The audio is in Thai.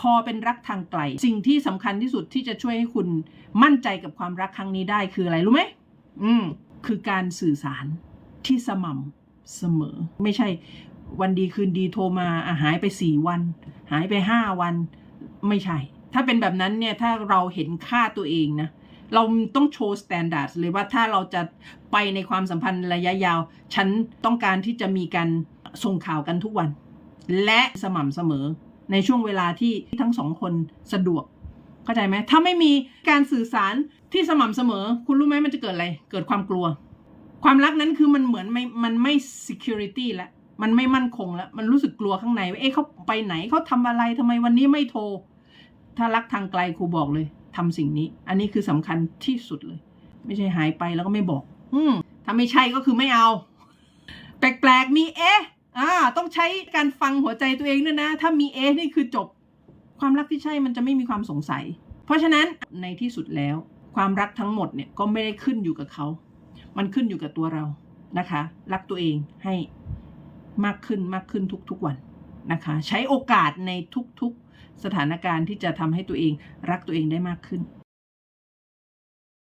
พอเป็นรักทางไกล สิ่งที่สำคัญที่สุดที่จะช่วยให้คุณมั่นใจกับความรักครั้งนี้ได้คืออะไรรู้ไหมอืมคือการสื่อสารที่สม่ำเสมอ ไม่ใช่วันดีคืนดีโทรมาอะหายไปสี่วัน หายไปห้าวันไม่ใช่ ถ้าเป็นแบบนั้นเนี่ยถ้าเราเห็นค่าตัวเองนะเราต้องโชว์สแตนดาร์ดเลยว่าถ้าเราจะไปในความสัมพันธ์ระยะยาว ฉันต้องการที่จะมีการส่งข่าวกันทุกวัน และสม่ำเสมอ ในช่วงเวลาที่ทั้งสองคนสะดวก เข้าใจไหมถ้าไม่มีการสื่อสารที่สม่ำเสมอ คุณรู้ไหมมันจะเกิดอะไร เกิดความกลัว ความรักนั้นคือมันเหมือนไม่มันไม่ security แล้วมันไม่มั่นคงแล้ว มันรู้สึกกลัวข้างในว่าเอ๊ะเขาไปไหนเขาทำอะไรทำไมวันนี้ไม่โทร ถ้ารักทางไกลครูบอกเลยทำสิ่งนี้ อันนี้คือสำคัญที่สุดเลย ไม่ใช่หายไปแล้วก็ไม่บอก อืมถ้าไม่ใช่ก็คือไม่เอา แปลกๆมีเอ๊ะ อ่า ต้องใช้การฟังหัวใจตัวเองด้วยนะ ถ้ามีเอนี่คือจบ ความรักที่ใช่มันจะไม่มีความสงสัย เพราะฉะนั้นในที่สุดแล้ว ความรักทั้งหมดเนี่ยก็ไม่ได้ขึ้นอยู่กับเขา มันขึ้นอยู่กับตัวเรานะคะ รักตัวเองให้มากขึ้นมากขึ้นทุกๆวันนะคะ ใช้โอกาสในทุกๆสถานการณ์ที่จะทำให้ตัวเองรักตัวเองได้มากขึ้น